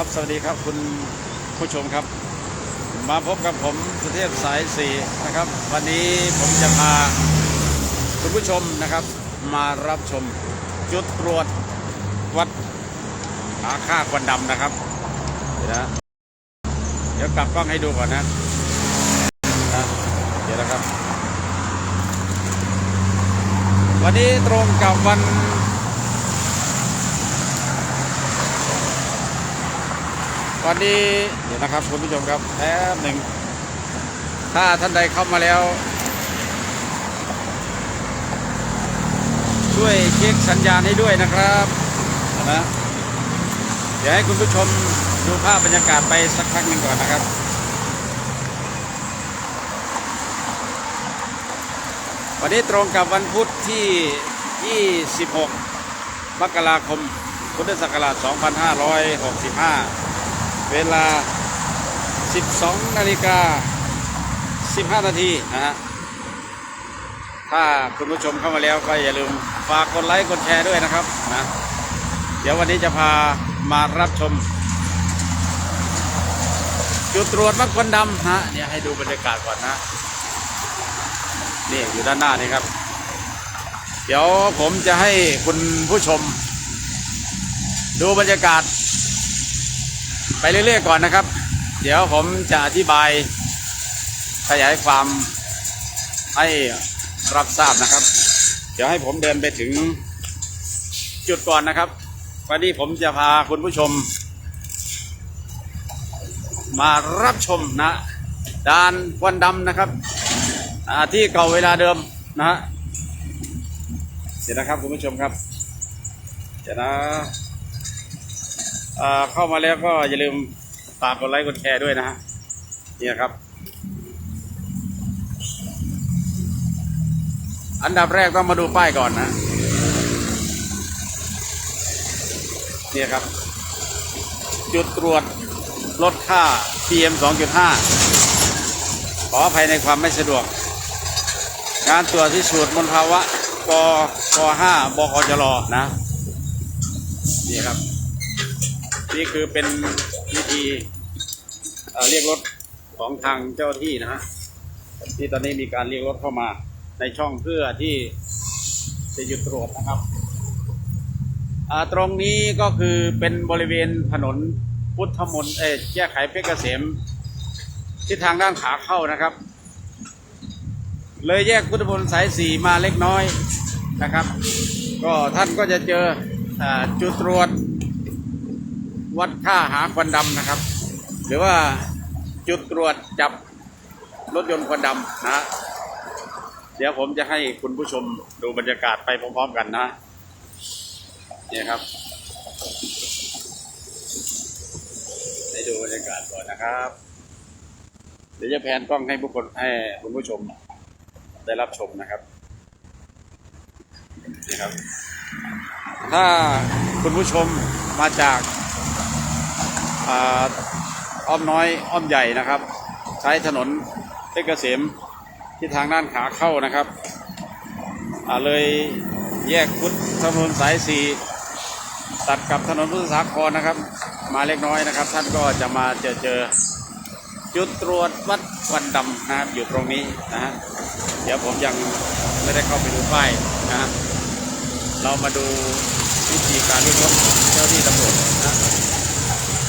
ครับสวัสดีครับคุณผู้ชมครับ มาพบกับผมสุเทพสายสีนะครับ วันนี้ผมจะพาคุณผู้ชมนะครับ มารับชมจุดตรวจวัดหาค่าควันดำนะครับเดี๋ยวนะเดี๋ยวกลับกล้องให้ดูก่อนนะนะเดี๋ยวนะครับ วันนี้ตรงกับวัน วันนี้เดี๋ยวนะครับคุณผู้ชมครับแป๊บหนึ่งถ้าท่านใดเข้ามาแล้ว ช่วยเช็คสัญญาณให้ด้วยนะครับนะเดี๋ยวให้คุณผู้ชมดูภาพบรรยากาศไปสักพักหนึ่งก่อนนะครับวันนี้ตรงกับวันพุธที่ 26 มกราคม พุทธศักราช 2565 เวลา 12 นาฬิกา 15 นาทีนะฮะ ถ้าคุณผู้ชมเข้ามาแล้วก็อย่าลืมฝากกดไลค์กดแชร์ด้วยนะครับนะ เดี๋ยววันนี้จะพามารับชม จุดตรวจวัดควันดำฮะเนี่ยให้ดูบรรยากาศก่อนนะ นี่อยู่ด้านหน้านี่ครับ เดี๋ยวผมจะให้คุณผู้ชม ดูบรรยากาศ ไปเรื่อยๆก่อนนะครับ เดี๋ยวผมจะอธิบายขยายความให้รับทราบนะครับ เดี๋ยวให้ผมเดินไปถึงจุดก่อนนะครับ วันนี้ผมจะพาคุณผู้ชม มารับชมนะด่านควันดำนะครับที่เก่าเวลาเดิมนะฮะเดี๋ยวนะครับคุณผู้ชมครับเดี๋ยวนะ เอ่อเข้ามาแล้วก็อย่าลืมฝากกดไลค์กดแชร์ด้วยนะฮะเนี่ยครับ อันดับแรกต้องมาดูป้ายก่อนนะเนี่ยครับ จุดตรวจลดค่า PM 2.5 ขออภัยในความไม่สะดวกงานตรวจที่สูตรมลภาวะกก5บกจรนะ นี่ครับ นี่คือเป็นวิธีเเรียกรถของทางเจ้าที่นะฮะที่ตอนนี้มีการเรียกรถเข้ามาในช่องเพื่อที่จะหยุดตรวจนะครับตรงนี้ก็คือเป็นบริเวณถนนพุทธมนต์เอแยกไขเพชรเกษมที่ทางด้านขาเข้านะครับ เลยแยกพุทธมนต์สายสี่มาเล็กน้อยนะครับ ก็ท่านก็จะเจออจุดตรวจ วัดค่าหาควันดำนะครับ หรือว่าจุดตรวจจับรถยนต์ควันดำนะเดี๋ยวผมจะให้คุณผู้ชมดูบรรยากาศไปพร้อมๆกันนะเนี่ยครับให้ดูบรรยากาศก่อนนะครับ เดี๋ยวจะแพนกล้องให้ผู้คนให้คุณผู้ชมได้รับชมนะครับนี่ครับ ถ้าคุณผู้ชมมาจาก อ้อมน้อยอ้อมใหญ่นะครับ ใช้ถนนเพชรเกษมที่ทางด้านขาเข้านะครับอ่าเลยแยกพุทธถนนสายสี่ตัดกับถนนพุทธสาครนะครับ มาเล็กน้อยนะครับ ท่านก็จะมาเจอเจอจุดตรวจวัดควันดำนะครับอยู่ตรงนี้นะฮะเดี๋ยวผมยังไม่ได้เข้าไปดูป้ายนะฮะเรามาดูวิธีการเรียกรถของเจ้าที่ตำรวจนะ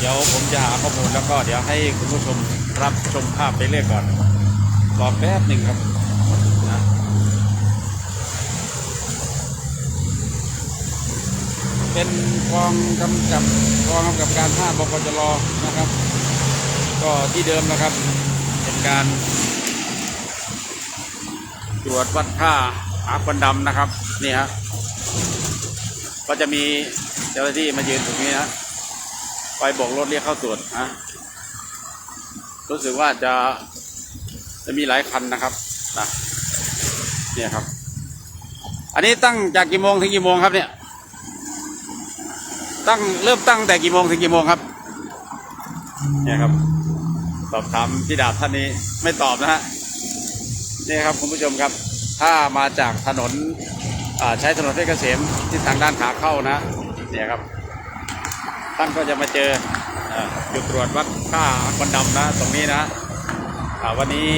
ดี๋ยวผมจะหาข้อมูลแล้วก็เดี๋ยวให้คุณผู้ชมรับชมภาพไปเรื่อยก่อนรอแป๊บหนึ่งครับนะเป็นกองกำกับกองกำกับการห้าบกจรนะครับ ก็ที่เดิมนะครับ เป็นการตรวจวัดค่าหาควันดำนะครับ นี่ฮะก็จะมีเจ้าหน้าที่มายืนตรงนี้นะ ไปบอกรถเรียกเข้าตรวจนะรู้สึกว่าจะจะมีหลายคันนะครับนะเนี่ยครับ อันนี้ตั้งจากกี่โมงถึงกี่โมงครับเนี่ย ตั้งเริ่มตั้งแต่กี่โมงถึงกี่โมงครับ เนี่ยครับ สอบถามพี่ดาบท่านนี้ไม่ตอบนะฮะนี่ครับคุณผู้ชมครับ ถ้ามาจากถนนอ่าใช้ถนนเพชรเกษมที่ทางด้านขาเข้านะ เนี่ยครับ ท่านก็จะมาเจออ่าจุดตรวจวัดค่าควันดำนะตรงนี้นะวันนี้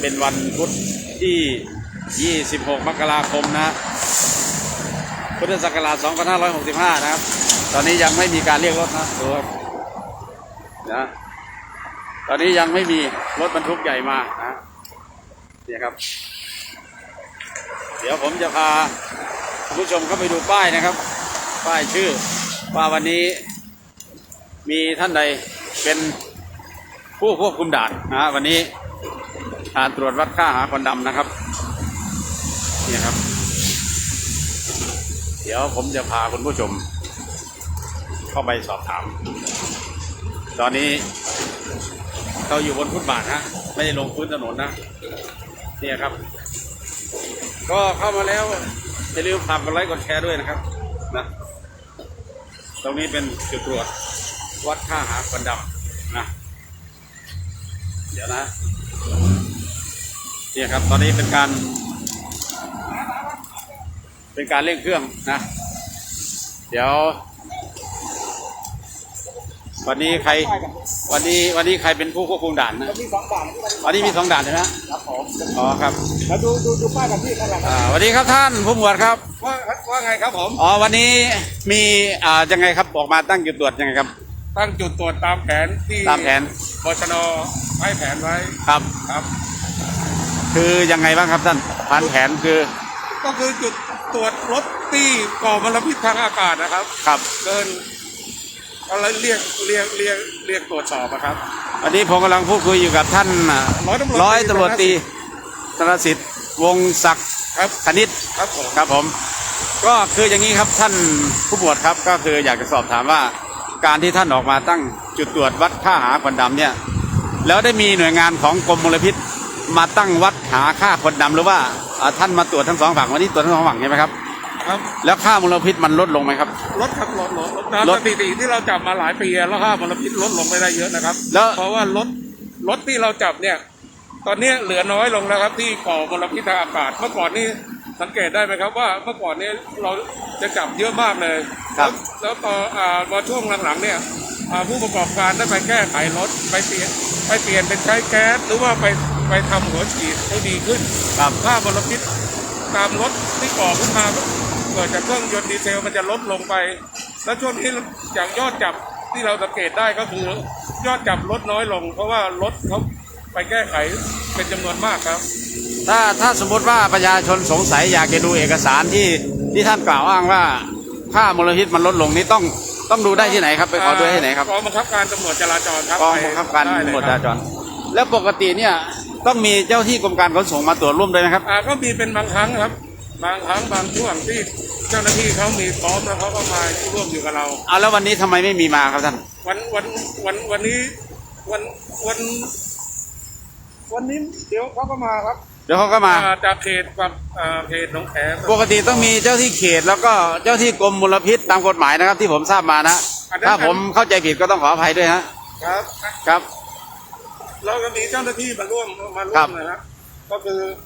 เป็นวันพุธที่ 26 มกราคมนะ พุทธศักราช 2565 นะครับ ตอนนี้ยังไม่มีการเรียกรถนะดูครับนะตอนนี้ยังไม่มีรถบรรทุกใหญ่มานะเนี่ยครับ เดี๋ยวผมจะพาผู้ชมเข้าไปดูป้ายนะครับ ป้ายชื่อ ว่าวันนี้มีท่านใดเป็นผู้ควบคุมด่านนะฮะวันนี้การตรวจวัดค่าหาควันดำนะครับนี่ครับ เดี๋ยวผมจะพาคุณผู้ชม เข้าไปสอบถาม ตอนนี้เราอยู่บนฟุตบาทฮะไม่ได้ลงพื้นถนนนะเนี่ยครับ ก็เข้ามาแล้วอย่าลืมฝากกดไลค์กดแชร์ด้วยนะครับนะ ตรงนี้เป็นจุดตรวจวัดค่าหาควันดำนะ เดี๋ยวนะเนี่ยครับ ตอนนี้เป็นการ เป็นการเร่งเครื่องนะ เดี๋ยว วันนี้ใคร วันนี้วันนี้ใครเป็นผู้ควบคุมด่านนะมีสองด่านที่มันวันนี้มีสองด่านใช่ไหมฮะครับผมอ๋อครับแล้วดูดูดูป้ายกันที่นั่นแหละครับอ่าสวัสดีครับท่านผู้หมวดครับว่าว่าไงครับผมอ๋อวันนี้มีอ่ายังไงครับออกมาตั้งจุดตรวจยังไงครับ ตั้งจุดตรวจตามแผนที่ตามแผนบชนให้แผนไว้ครับครับ คือยังไงบ้างครับท่านผ่านแผนคือ ก็คือจุดตรวจรถที่ก่อมลพิษทางอากาศนะครับ ครับเกิน อะไรเรียกเรียกเรียกเรียกตรวจสอบนะครับวันนี้ผมกำลังพูดคุยอยู่กับท่านอ่าร้อยตำรวจร้อยตำรวจตรีธนสิทธิ์ธนสิทธิ์วงศักดิ์ครับคณิตครับผมครับผม ก็คืออย่างนี้ครับท่านผู้หมวดครับก็คืออยากจะสอบถามว่า การที่ท่านออกมาตั้งจุดตรวจวัดค่าหาควันดำเนี่ย แล้วได้มีหน่วยงานของกรมมลพิษ มาตั้งวัดหาค่าควันดำหรือว่าอ่าท่านมาตรวจทั้งสองฝั่งวันนี้ตรวจทั้งสองฝั่งใช่ไหมครับ ครับแล้วค่ามลพิษมันลดลงไหมครับรถครับรถรถรถตามรสถถิติที่เราจับมาหลายปีแล้วค่ามลพิษลดลงไปได้เยอะนะครับ แล้วเพราะว่ารถรถที่เราจับเนี่ย ตอนนี้เหลือน้อยลงแล้วครับ ที่ก่อมลพิษทางอากาศเมื่อก่อนนี่สังเกตได้ไหมครับว่าเมื่อก่อนนี้เราจะจับเยอะมากเลยครับ แล้วแล้วพออ่ามาช่วงหลังๆเนี่ยอ่าผู้ประกอบการได้ไปแก้ไขรถไปเปลี่ยนไปเปลี่ยนเป็นใช้แก๊สหรือว่าไปไปทำหัวฉีดให้ดีขึ้นครับค่ามลพิษตามรถที่ก่อขึ้นมา เกิดจากเครื่องยนต์ดีเซลมันจะลดลงไป แล้วช่วงนี้อย่างยอดจับที่เราสังเกตได้ก็คือยอดจับลดน้อยลง เพราะว่ารถเขาไปแก้ไขเป็นจำนวนมากครับ ถ้าถ้าสมมติว่าประชาชนสงสัยอยากจะดูเอกสารที่ที่ท่านกล่าวอ้างว่าค่ามลพิษมันลดลงนี่ต้องต้องดูได้ที่ไหนครับไปขอดูได้ที่ไหนครับกองบังคับการตำรวจจราจรครับกองบังคับการได้เลยตำรวจจคราบจร แล้วปกติเนี่ยต้องมีเจ้าที่กรมการขนส่งมาตรวจร่วมด้วยไหมครับอ่าก็มีเป็นบางครั้งครับ บางครั้งบางช่วงที่เจ้าหน้าที่เขามีพร้อมแล้วเขาก็มาร่วมอยู่กับเรา เอาแล้ววันนี้ทำไมไม่มีมาครับท่าน วันวันวันวันนี้วันวัน วันนี้เดี๋ยวเขาก็มาครับเดี๋ยวเขาก็มา อ่าจากเขตกับอ่าเขตหนองแขมปกติต้องมีเจ้าที่เขตแล้วก็เจ้าที่กรมมลพิษตามกฎหมายนะครับ ที่ผมทราบมานะถ้าผมเข้าใจผิดก็ต้องขออภัยด้วยฮะครับ ครับ เราก็มีเจ้าหน้าที่มาร่วมมาร่ครัวบมนะครับก็คืออ่า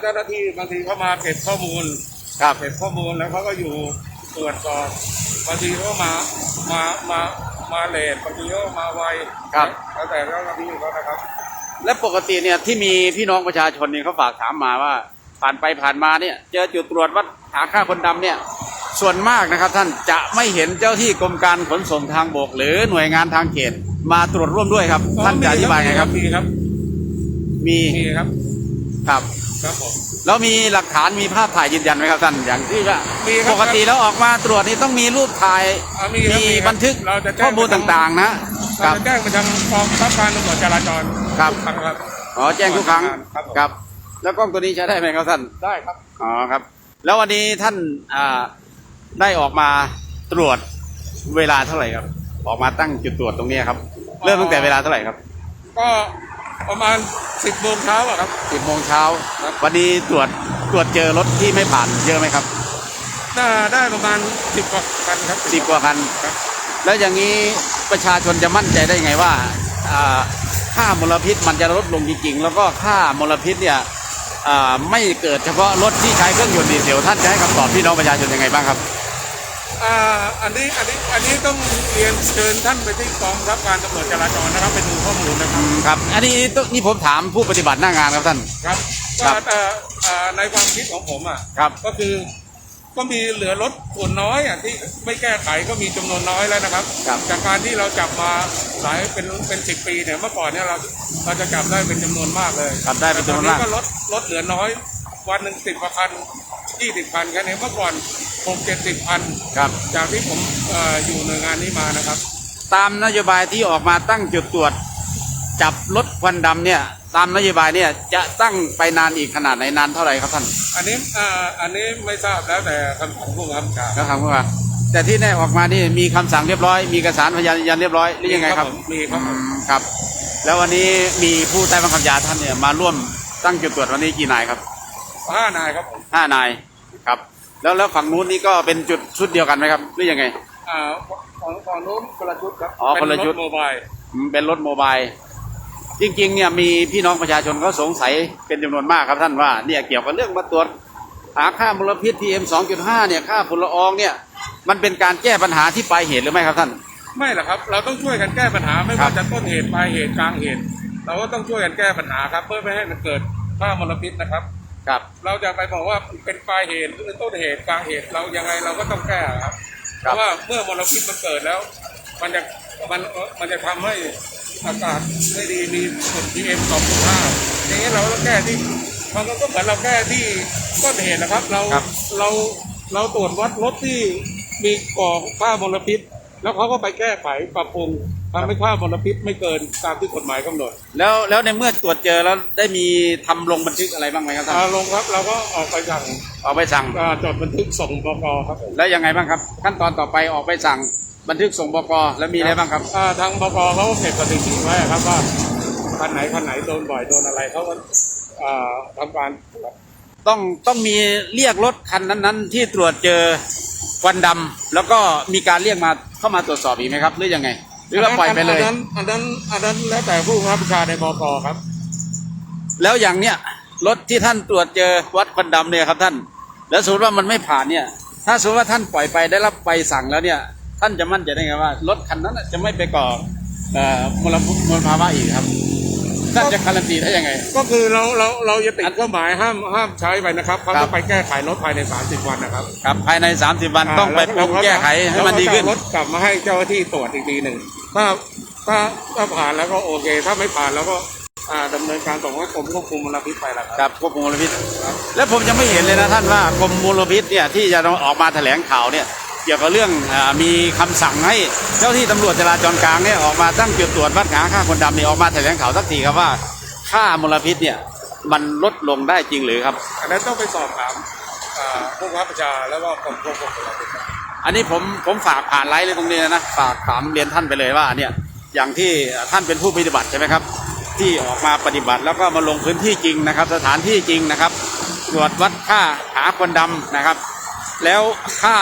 เจ้าหน้าที่บางทีเขามาเก็บข้อมูลครับเก็บข้อมูลแล้วเขาก็อยู่ตรวจสอบบางทีเขามามามามาเลทบางทีเขาก็มาไวครับแล้วแต่เจ้าหน้าที่เขานะครับ และปกติเนี่ยที่มีพี่น้องประชาชนเนี่ยเขาฝากถามมาว่า ผ่านไปผ่านมาเนี่ย เจอจุดตรวจวัดหาค่าคนดำเนี่ย ส่วนมากนะครับ ท่านจะไม่เห็นเจ้าที่กรมการขนส่งทางบก หรือหน่วยงานทางเขตมาตรวจร่วมด้วยครับ ท่านจะอธิบายไงครับมีครับ มีมีครับครับ ครับผมแล้วมีหลักฐานมีภาพถ่ายยืนยันไหมครับท่านอย่างที่ว่ามีครับปกติแล้วออกมาตรวจนี่ต้องมีรูปถ่ายอ่ามีครับมีครับบันทึกเราจะแจ้ง ข้อมูลต่างๆ นะคเรารับ จะแจ้งไปทางกองบังคับการตำรวจจราจรครับ ทุกครั้งครับ อ๋อแจ้งทุกครั้งครับผม ครับ แล้วกล้องตัวนี้ใช้ได้ไหมครับท่าน ได้ครับ อ๋อครับ แล้ววันนี้ท่านอ่าได้ออกมาตรวจเวลาเท่าไหร่ครับ ออกมาตั้งจุดตรวจตรงนี้ครับ เริ่มตั้งแต่เวลาเท่าไหร่ครับ ก็ ประมาณสิบโมงเช้าอะครับสิบโมงเช้า ครับ วันนี้ตรวจตรวจเจอรถที่ไม่ผ่านเยอะไหมครับ น่าได้ประมาณสิบกว่าคันครับสิบกว่าคัน ครับ แล้วอย่างนี้ประชาชนจะมั่นใจได้ไงว่าอ่าค่ามลพิษมันจะลดลงจริงๆ แล้วก็ค่ามลพิษเนี่ยอ่าไม่เกิดเฉพาะรถที่ใช้เครื่องยนต์ดีเซลท่านจะให้คำตอบพี่น้องประชาชนยังไงบ้างครับ อ่าอันนี้อันนี้อันนี้ต้องเรียนเชิญท่านไปที่กองบังคับการตำรวจจราจรนะครับไปดูข้อมูลนะครับครับ อันนี้ต้องนี่ผมถามผู้ปฏิบัติหน้างานครับท่าน ครับครัก็บเอ่อเอ่อในความคิดของผมอะครับก็คือก็มีเหลือรถส่วนน้อยอะที่ไม่แก้ไขก็มีจำนวนน้อยแล้วนะครับ ครับ จากการที่เราจับมาหลายเป็นเป็นสิบปีเนี่ยเมื่อก่อนเนี่ยเราเราจะจับได้เป็นจำนวนมากเลยครับได้เป็นจำนวนมาก แต่ตอก็ลดลดเหลือน้อย วันหนึ่งสิบกว่าคัน ยี่สิบคันแค่นี้เมื่อก่อนหกเจ็ดสิบคันครับ จากที่ผมเอ่ออยู่หน่วยงานนี้มานะครับ ตามนโยบายที่ออกมาตั้งจุดตรวจ จับรถควันดำเนี่ย ตามนโยบายเนี่ยจะตั้งไปนานอีกขนาดไหนนานเท่าไหร่ครับท่านอันนี้เอ่ออันนี้ไม่ทราบแล้วแต่คำสั่งผู้บังคับบัญชาก็ถามว่าแต่ที่แน่ออกมานี่มีคำสั่งเรียบร้อย มีเอกสารพยานยันเรียบร้อยหรือยังไงครับผมมีครับผอืมมครับ แล้ววันนี้มีผู้ใต้บังคับบัญชาท่านเนี่ยมาร่วมตั้งจุดตรวจวันนี้กี่นายครับห้านายครับผมห้านาย ครับ แล้วแล้วฝั่งนู้นนี่ก็เป็นจุดชุดเดียวกันไหมครับหรือยังไง อ่าของของนู้นคนละชุดครับอ๋อคนละชุด เป็นรถโมบายอืมเป็นรถโมบายจริงๆเนี่ยมีพี่น้องประชาชนเขาสงสัยเป็นจำนวนมากครับท่านว่าเนี่ยเกี่ยวกับเรื่องมาตรวจหาค่ามลพิษ PM 2.5 เนี่ยค่าฝุ่นละอองเนี่ยมันเป็นการแก้ปัญหาที่ปลายเหตุหรือไม่ครับท่าน ไม่หรอกครับ เราต้องช่วยกันแก้ปัญหาไม่ครัว่าบ จะต้นเหตุปลายเหตุกลางเหตุ เราก็ต้องช่วยกันแก้ปัญหาครับ เพื่อไม่ให้มันเกิดค่ามลพิษนะครับ ครับเราจะไปบอกว่าเป็นปลายเหตุหรือต้นเหตุกลางเหตุเรายังไงเราก็ต้องแก้ครับคเพรับราะว่าเมื่อมลพิษมันเกิดแล้ว มันจะมันมันจะทำให้อากาศไม่ดีมีฝุ่น PM 2.5อย่างนี้เราต้องแก้ที่มันก็เหมือนเราแก้ที่ต้นเหตุนะครับ เราครับเราเราตรวจวัดรถที่มีก่อค่ามลพิษ แล้วเขาก็ไปแก้ไขปรับปรุงทำให้ค่ามลพิษไม่เกินตามที่กฎหมายกำหนดแล้วแล้วในเมื่อตรวจเจอแล้วได้มีทำลงบันทึกอะไรบ้างไหมครับท่านอ่าลงครับเราก็ออกไปสั่งออกไปสั่ง อ่าจดบันทึกส่งบกครับผมแล้วยังไงบ้างครับ ขั้นตอนต่อไปออกไปสั่งบันทึกส่งบกแล้วมีอะไรบ้างครับ อ่าทางบกเขาก็เก็บสถิติไว้ครับว่าคันไหนคันไหนโดนบ่อยโดนอะไรเขาก็อ่าทำการ ต้องต้องมีเรียกรถคันนั้นๆ ที่ตรวจเจอ ควันดำแล้วก็มีการเรียกมาเข้ามาตรวจสอบอีกไหมครับ หรือยังไง หรือเราปล่อยไปเลย อันนั้นอันนั้นอันนั้นแล้วแต่ผู้บังคับบัญชาในบกครับ แล้วอย่างเนี้ยรถที่ท่านตรวจเจอวัดควันดำเนี่ยครับท่าน แล้วสมมติว่ามันไม่ผ่านเนี่ย ถ้าสมมติว่าท่านปล่อยไปได้รับใบสั่งแล้วเนี่ย ท่านจะมั่นใจได้ไงว่ารถคันนั้นน่ะจะไม่ไปก่อเอ่อมลพิษมลภาวะอีกครับ ท่านจะการันตีได้ยังไง ก็คือเราเราเราจะติดเครื่องหมายห้ามห้ามใช้ไปนะครับเขาครัต้บองไปแก้ไขรถภายใน 30 วันนะครับครับภายใน 30 วันต้องไปปรุงแก้ไขให้มันดีขึ้น แล้วก็จะเอารถกลับมาให้เจ้าหน้าที่ตรวจอีกทีหนึ่งถ้าถ้าถ้าผ่านแล้วก็โอเค ถ้าไม่ผ่านแล้วก็อ่าดำเนินการส่งให้กรมควบคุมมลพิษไปแล้วคครับรับควบคุมมลพิษ แล้วผมยังไม่เห็นเลยนะท่านว่ากรมมลพิษเนี่ยที่จะออกมาแถลงข่าวเนี่ยเกี่ยวกับเรื่องอมีคำสั่งให้เจ้าที่ตำรวจจราจรกลางเนี่ยออกมาตั้งจุดตรวจวัดหาค่าคนดำเนี่ยออกมาแถลงข่าวสักทีครับว่าค่ามลพิษเนี่ยมันลดลงได้จริงหรือครับอันนั้นต้องไปสอบถามผู้บังคับบัญชาแล้วก็กรมควบคุมมลพิษอันนี้ผมผมฝากผ่านไลฟ์เลยตรงนี้นะฝากถามเรียนท่านไปเลยว่าเนี่ยอย่างที่ท่านเป็นผู้ปฏิบัติใช่ไหมครับ ที่ออกมาปฏิบัติแล้วก็มาลงพื้นที่จริงนะครับ สถานที่จริงนะครับ ตรวจวัดค่าหาคนดำนะครับ แล้วค่า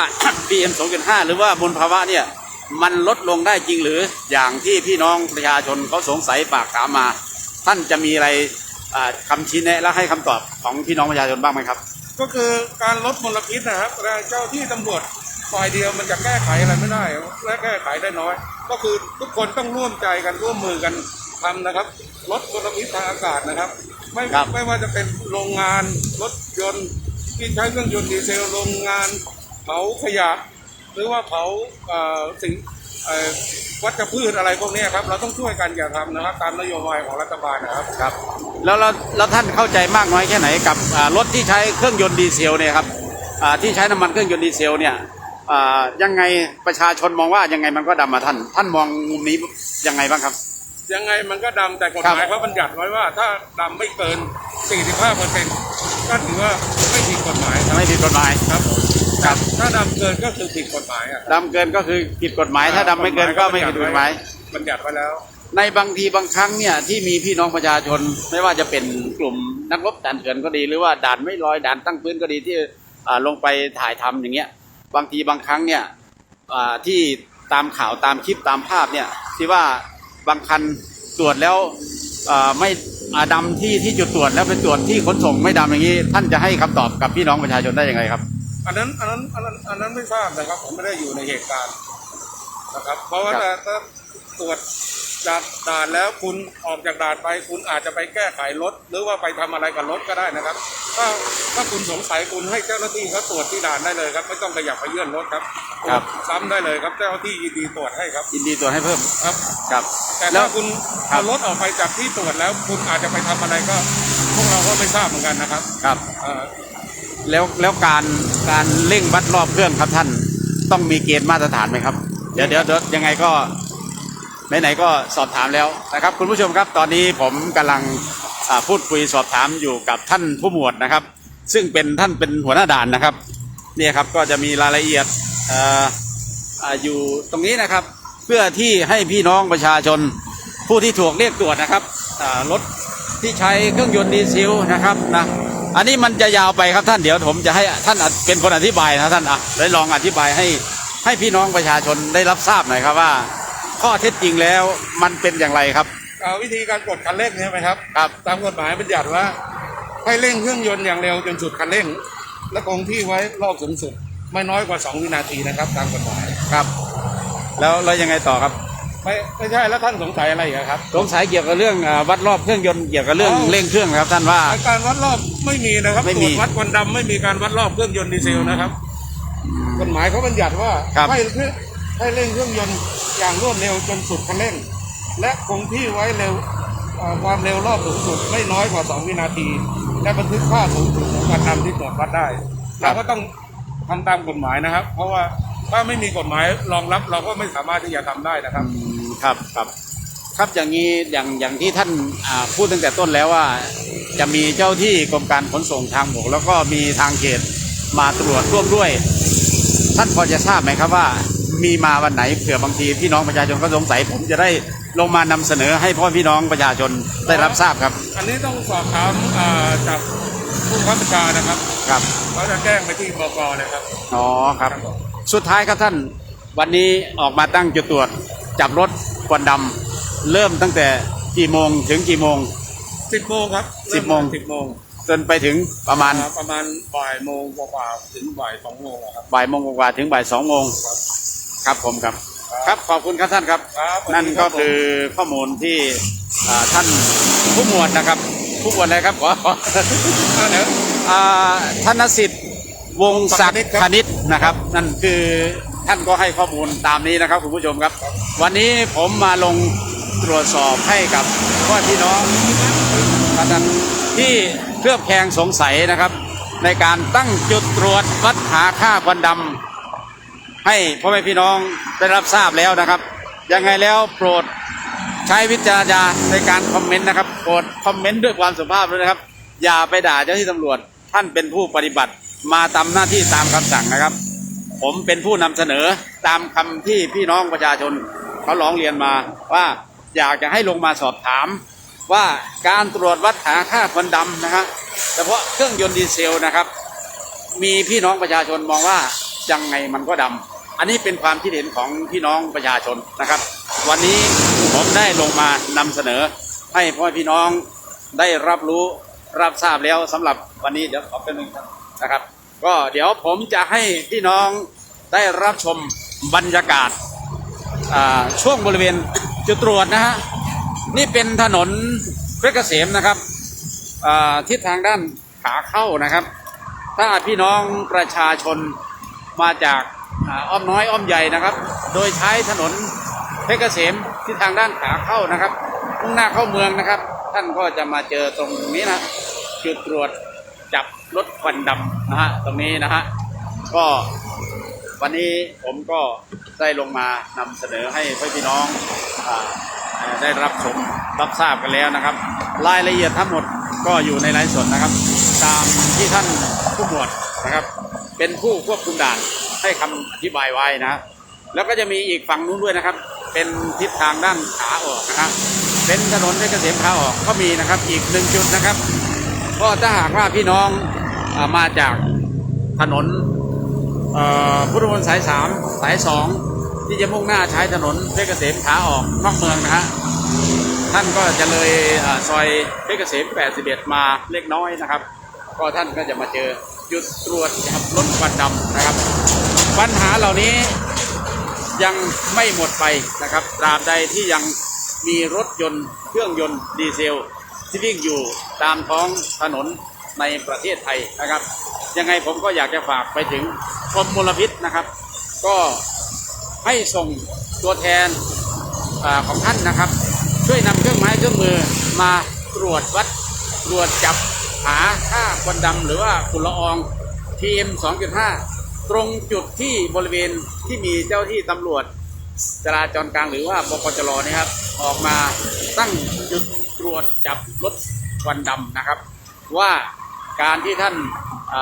PM 2.5 หรือว่ามลภาวะเนี่ยมันลดลงได้จริงหรืออย่างที่พี่น้องประชาชนเขาสงสัยฝากถามมา ท่านจะมีอะไรอ่าคำชี้แนะและให้คำตอบของพี่น้องประชาชนบ้างไหมครับ ก็คือการลดมลพิษนะครับเจ้าที่ตำรวจฝ่ายเดียวมันจะแก้ไขอะไรไม่ได้และแก้ไขได้น้อย ก็คือทุกคนต้องร่วมใจกันร่วมมือกันทำนะครับ ลดมลพิษทางอากาศนะครับ ไม่ครับไม่ว่าจะเป็นโรงงานรถยนต์ ที่ใช้เครื่องยนต์ดีเซลโรงงานเผาขยะ หรือว่าเผาเอ่อสิ่งเอ่อวัชพืชอะไรพวกนี้ครับ เราต้องช่วยกันอย่าทำนะครับ ตามนโยบายของรัฐบาลนะครับครับ แล้วแล้วแล้วท่านเข้าใจมากน้อยแค่ไหนกับอ่ารถที่ใช้เครื่องยนต์ดีเซลเนี่ยครับอ่าที่ใช้น้ำมันเครื่องยนต์ดีเซลเนี่ยอ่ายังไงประชาชนมองว่ายังไงมันก็ดำมาท่าน ท่านมองมุมนี้ยังไงบ้างครับ ยังไงมันก็ดำแต่กฎหมายเขาบัญญัติไว้ว่า ถ้าดำไม่เกิน 45เปอร์เซ็นต์ ก็ถือว่าไม่ผิดกฎหมายครับไม่ผิดกฎหมาย ครับผมครับ ถ้าดำเกินก็คือผิดกฎหมายอะดำเกินก็คือผิดกฎหมาย ถ้าดำไม่เกินก็ไม่ผิดกฎหมาย บัญญัติไว้แล้ว ในบางทีบางครั้งเนี่ยที่มีพี่น้องประชาชนไม่ว่าจะเป็นกลุ่มนักรบด่านเถื่อนก็ดี หรือว่าด่านไม่ลอยด่านตั้งพื้นก็ดีที่อ่าลงไปถ่ายทำอย่างเงี้ย บางทีบางครั้งเนี่ยอ่าที่ตามข่าวตามคลิปตามภาพเนี่ยที่ว่าบางคันตรวจแล้วอ่าไม่ อ่าดำที่ที่จุดตรวจแล้วไปตรวจที่ขนส่งไม่ดำอย่างนี้ ท่านจะให้คำตอบกับพี่น้องประชาชนได้ยังไงครับ อันนั้นอันนั้นอันนั้นอันนั้นไม่ทราบนะครับ ผมไม่ได้อยู่ในเหตุการณ์นะครับ เพราะว่าครับถ้าถ้าตรวจ จากด่านแล้วคุณออกจากด่านไป คุณอาจจะไปแก้ไขรถ หรือว่าไปทำอะไรกับรถก็ได้นะครับ ถ้าถ้าคุณสงสัยคุณให้เจ้าหน้าที่เขาตรวจที่ด่านได้เลยครับ ไม่ต้องขยับไปเยื่อนรถครับครับตวจซ้ำได้เลยครับเจ้าหน้าที่ยินดีตรวจให้ครับยินดีตรวจให้เพิ่มครับครับ แต่แล้ถ้าวคุณครับ เอารถออกไปจากที่ตรวจแล้ว คุณอาจจะไปทำอะไรก็ พวกเราก็ไม่ทราบเหมือนกันนะครับครับ เอ่อแล้วแล้วการการเร่งวัดรอบเครื่องครับท่านต้องมีเกณฑ์มาตรฐานไหมครับ เดี๋ยวเดี๋ยวเดี๋ยวยังไงก็ ไหนๆก็สอบถามแล้วนะครับ คุณผู้ชมครับตอนนี้ผมกำลังพูดคุยสอบถามอยู่กับท่านผู้หมวดนะครับ ซึ่งเป็นท่านเป็นหัวหน้าด่านนะครับเนี่ยครับก็จะมีรายละเอียดออยู่ตรงนี้นะครับ เพื่อที่ให้พี่น้องประชาชนผู้ที่ถูกเรียกตรวจนะครับรถที่ใช้เครื่องยนต์ดีเซลนะครับนะอันนี้มันจะยาวไปครับท่านเดี๋ยวผมจะให้ท่านเป็นคนอธิบายนะท่านอะได้ลองอธิบายให้ให้พี่น้องประชาชนได้รับทราบหน่อยครับว่า ข้อเท็จจริงแล้วมันเป็นอย่างไรครับเอ่อวิธีการกดคันเร่งใช่ไหมครับครับ ตามกฎหมายบัญญัติว่า ให้เร่งเครื่องยนต์อย่างเร็วจนสุดคันเร่ง และคงที่ไว้รอบสูงสุด ไม่น้อยกว่า 2 วินาทีนะครับ ตามกฎหมายครับ แล้วแล้วยังไงต่อครับ ไม่ไม่ใช่แล้วท่านสงสัยอะไรอีกครับ สงสัยเกี่ยวกับเรื่องอ่าวัดรอบเครื่องยนต์เกี่ยวกับเรื่องอ๋อเร่งเครื่องนะครับ ท่านว่าการวัดรอบไม่มีนะครับไม่ตมีรวจวัดควันดำไม่มีการวัดรอบเครื่องยนต์ดีเซลนะครับกฎหมายเขาบัญญัติว่าครับให้เครื่อง ให้เร่งเครื่องยนต์อย่างรวดเร็วจนสุดคันเร่ง และคงที่ไว้เร็วความเร็วรอบสูงสุดไม่น้อยกว่า 2 วินาที และบันทึกค่าสูงสุดของการทำที่ตรวจวัดได้เราก็ต้องทำตามกฎหมายนะครับ เพราะว่าถ้าไม่มีกฎหมายรองรับเราก็ไม่สามารถที่จะทำได้นะครับครับครับครับอย่างนี้อย่างอย่างที่ท่านพูดตั้งแต่ต้นแล้วว่า จะมีเจ้าที่กรมการขนส่งทางบกแล้วก็มีทางเขตมาตรวจร่วมด้วย ท่านพอจะทราบไหมครับว่า มีมาวันไหนเผื่อบางทีพี่น้องประชาชนก็สงสัย ผมจะได้ลงมานำเสนอให้พ่อพี่น้องประชาชนได้รับทราบครับ อันนี้ต้องสอบถามอ่าจากผู้ข้าราชการนะครับครับเขาจะแจ้งไปที่บกเลยครับอ๋อครับ สุดท้ายครับท่านวันนี้ออกมาตั้งจุดตรวจจับรถควันดำเริ่มตั้งแต่กี่โมงถึงกี่โมงสิบโมงครับสิบโมงสิบโมงจนไปถึงประมาณอ่าประมาณบ่ายโมงกว่าๆถึงบ่ายสองโมงอะครับบ่ายโมงกว่าๆถึงบ่ายสองโมง ครับครับผมครับ ครับขอบคุณครับท่านครับ ครับสวัสดีนั่นครัก็บผมคือข้อมูลที่อ่าท่านผู้หมวดนะครับ ผู้หมวดอะไรครับขอขออ่าเดี๋ยว อ่าธนสิทธิ์วงศ์ศักดิ์คคณิณิตตนะครับ นั่นคือท่านก็ให้ข้อมูลตามนี้นะครับคุณผู้ชมครับ วันนี้ผมมาลงตรวจสอบให้กับพ่อพี่น้องท่านที่เคลือบแคลงสงสัยนะครับ ในการตั้งจุดตรวจวัดหาค่าควันดำ ให้พ่อแม่พี่น้องได้รับทราบแล้วนะครับ ยังไงแล้วโปรดใช้วิจารณญาณในการคอมเมนต์นะครับโปรดคอมเมนต์ด้วยความสุภาพด้วยนะครับ อย่าไปด่าเจ้าหน้าที่ตำรวจ ท่านเป็นผู้ปฏิบัติมาตามหน้าที่ตามคำสั่งนะครับ ผมเป็นผู้นำเสนอตามคำที่พี่น้องประชาชนเขาร้องเรียนมาว่าอยากจะให้ลงมาสอบถามว่าการตรวจวัดหาค่าควันดำนะฮะเฉพาะเครื่องยนต์ดีเซลนะครับ มีพี่น้องประชาชนมองว่ายังไงมันก็ดำ อันนี้เป็นความคิดเห็นของพี่น้องประชาชนนะครับ วันนี้ผมได้ลงมานำเสนอ ให้พ่อพี่น้องได้รับรู้รับทราบแล้วสำหรับวันนี้เดี๋ยวขอเป็นหนึ่งนะครับ ก็เดี๋ยวผมจะให้พี่น้องได้รับชมบรรยากาศาช่วงบริเวณจุดตรวจนะฮะนี่เป็นถนนเพชรเกษมนะครับทิศทางด้านขาเข้านะครับ ถ้าพี่น้องประชาชนมาจาก อ้อมน้อยอ้อมใหญ่นะครับ โดยใช้ถนนเพชรเกษมที่ทางด้านขาเข้านะครับมุ่งหน้าเข้าเมืองนะครับ ท่านก็จะมาเจอตรงนี้นะจุดตรวจจับรถควันดำนะฮะตรงนี้นะฮะก็วันนี้ผมก็ได้ลงมานำเสนอให้พี่น้องอ่าเอ่อได้รับชมรับทราบกันแล้วนะครับ รายละเอียดทั้งหมดก็อยู่ในไลฟ์สดนะครับ ตามที่ท่านผู้หมวดนะครับ เป็นผู้ควบคุมด่าน ให้คำอธิบายไว้นะ แล้วก็จะมีอีกฝั่งนู้นด้วยนะครับ เป็นทิศทางด้านขาออกนะครับเป็นถนนเพชรเกษมขาออกก็มีนะครับอีกหนึ่งจุดนะครับ ก็ถ้าหากว่าพี่น้องอมาจากถนนพุทธมณฑลสายสามสายสองที่จะมุ่งหน้าใช้ถนนเพชรเกษมขาออกนอกเมืองนะฮะท่านก็จะเลยอซอยเพชรเกษม 81 มาเล็กน้อยนะครับ ก็ท่านก็จะมาเจอจุดตรวจจับรถควันดำนะครับ ปัญหาเหล่านี้ยังไม่หมดไปนะครับ ตราบใดที่ยังมีรถยนต์เครื่องยนต์ดีเซล ที่วิ่งอยู่ตามท้องถนนในประเทศไทยนะครับ ยังไงผมก็อยากจะฝากไปถึงกรมมลพิษนะครับ ก็ให้ส่งตัวแทนอของท่านนะครับ ช่วยนำเครื่องไม้เครื่องมือมาตรวจวัดตรวจจับหาค่าควันดำหรือว่าฝุ่นละออง PM 2.5 ตรงจุดที่บริเวณที่มีเจ้าที่ตำรวจจราจรกลางหรือว่าปปจรนะครับ ออกมาตั้งจุดตรวจจับรถควันดำนะครับ ว่าการที่ท่านอ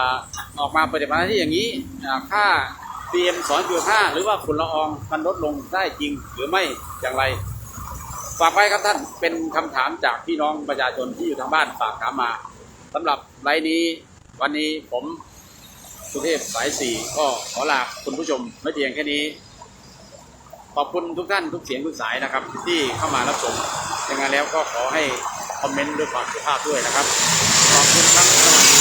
ออกมาปฏิบัติหน้าที่อย่างนี้อ่าค่า PM 2.5 หรือว่าฝุ่นละอองมันลดลงได้จริงหรือไม่อย่างไร ฝากไว้ครับท่านเป็นคำถามจากพี่น้องประชาชนที่อยู่ทางบ้านฝากถามมาสำหรับไลน์นี้ วันนี้ผม สุเทพสายสี่ก็ขอลาคุณผู้ชมไม่เพียงแค่นี้ ขอบคุณทุกท่านทุกเสียงทุกสายนะครับ ที่เข้ามารับชมยังไงแล้วก็ขอให้คอมเมนต์ด้วยความสุภาพด้วยนะครับ ขอบคุณครับสวัสดีครับ